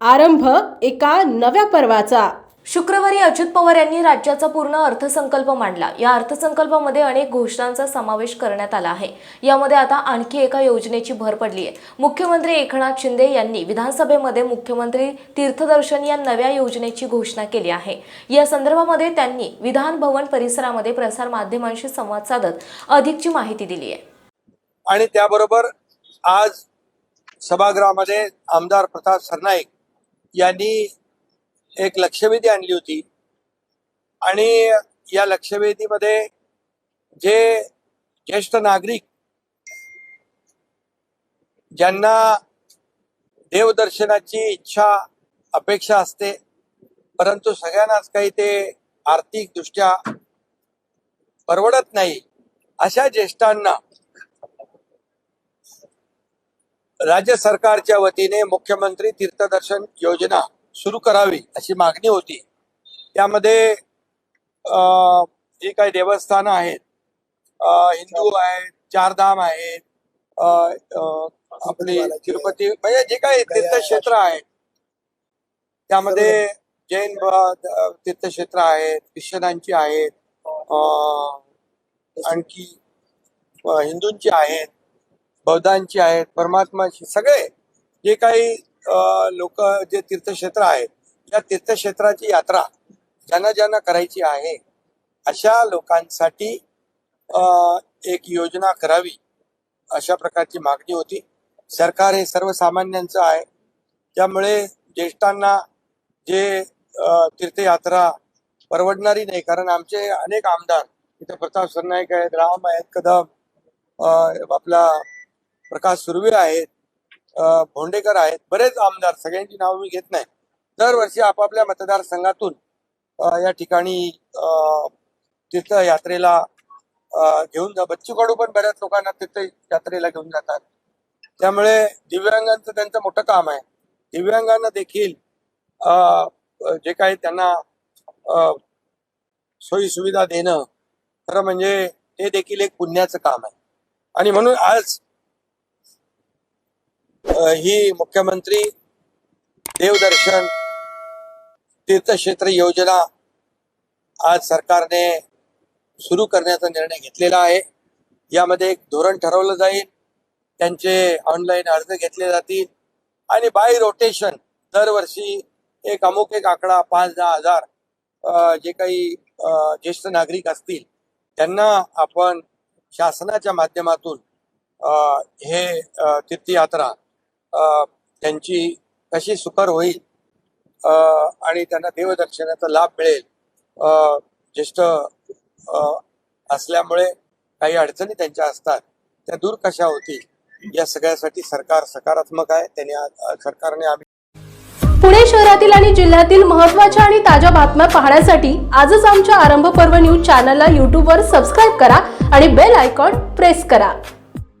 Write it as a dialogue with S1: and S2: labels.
S1: आरंभ एका नव्या पर्वाचा.
S2: शुक्रवारी अजित पवार यांनी राज्याचा पूर्ण अर्थसंकल्प मांडला. या अर्थसंकल्पामध्ये अनेक घोषणांचा समावेश करण्यात आला आहे. यामध्ये आता आणखी एका योजनेची भर पडली आहे मुख्यमंत्री एकनाथ शिंदे यांनी विधानसभेमध्ये मुख्यमंत्री तीर्थदर्शन या नव्या योजनेची घोषणा केली आहे. या संदर्भामध्ये त्यांनी विधान भवन परिसरामध्ये प्रसार माध्यमांशी संवाद साधत अधिकची माहिती दिली आहे
S3: आणि त्याबरोबर आज सभागृहामध्ये आमदार प्रताप सरनाईक यांनी एक लक्षवेधी आणली होती. आणि या लक्षवेधीमध्ये जे ज्येष्ठ नागरिक ज्यांना देवदर्शनाची इच्छा अपेक्षा असते परंतु सगळ्यांनाच काही ते आर्थिक दृष्ट्या परवडत नाही अशा ज्येष्ठांना राज्य सरकारच्या वतीने मुख्यमंत्री तीर्थदर्शन योजना सुरू करावी अशी मागणी होती. त्यामध्ये अं, जी काही देवस्थानं आहेत हिंदू आहेत चारधाम आहेत अं, आपली तिरुपती म्हणजे जे काही तीर्थक्षेत्र आहेत त्यामध्ये जैन तीर्थक्षेत्र आहेत ख्रिश्चनांची आहेत आणखी हिंदूंची आहेत बौद्धांची आहेत परमात्माची सगळे जे काही लोक जे तीर्थक्षेत्र आहेत या तीर्थक्षेत्राची यात्रा ज्यांना ज्यांना करायची आहे अशा लोकांसाठी एक योजना करावी अशा प्रकारची मागणी होती. सरकार हे सर्वसामान्यांचं आहे. त्यामुळे ज्येष्ठांना जे तीर्थयात्रा परवडणारी नाही कारण आमचे अनेक आमदार इथे प्रताप सरनाईक आहेत राम आहेत कदम आपला प्रकाश सुर्वे आहेत भोंडेकर आहेत बरेच आमदार सगळ्यांची नावं मी घेत नाही. दरवर्षी आपापल्या मतदारसंघातून या ठिकाणी अ, तीर्थयात्रेला घेऊन जा बच्चू कडू पण बऱ्याच लोकांना तीर्थयात्रेला घेऊन जातात. त्यामुळे दिव्यांगांचं त्यांचं मोठं काम आहे. दिव्यांगांना देखील जे काही त्यांना सोयी सुविधा देणं खरं म्हणजे ते देखील एक पुण्याचं काम आहे. आणि म्हणून आज ही मुख्यमंत्री देवदर्शन तीर्थक्षेत्र योजना आज सरकारने सुरू करण्याचा निर्णय घेतलेला आहे. यामध्ये एक धोरण ठरवलं जाईल. त्यांचे ऑनलाईन अर्ज घेतले जातील. आणि बाय रोटेशन दरवर्षी एक अमुक एक आकडा पाच दहा हजार जे काही ज्येष्ठ नागरिक असतील त्यांना आपण शासनाच्या माध्यमातून हे तीर्थयात्रा त्यांची कशी सुकर होईल आणि त्यांना देवदर्शनाचा लाभ मिळेल ज्येष्ठ असल्यामुळे काही अडचणी त्यांच्या असतात त्या दूर कशा होतील या सगळ्यासाठी सरकार सकारात्मक आहे त्यांनी सरकारने आम्ही
S1: पुणे शहरातील आणि जिल्ह्यातील महत्त्वाच्या आणि ताज्या बातम्या पाहण्यासाठी आजच आमच्या आरंभ पर्व न्यूज चॅनलला यूट्यूबवर सबस्क्राईब करा आणि बेल आयकॉन प्रेस करा.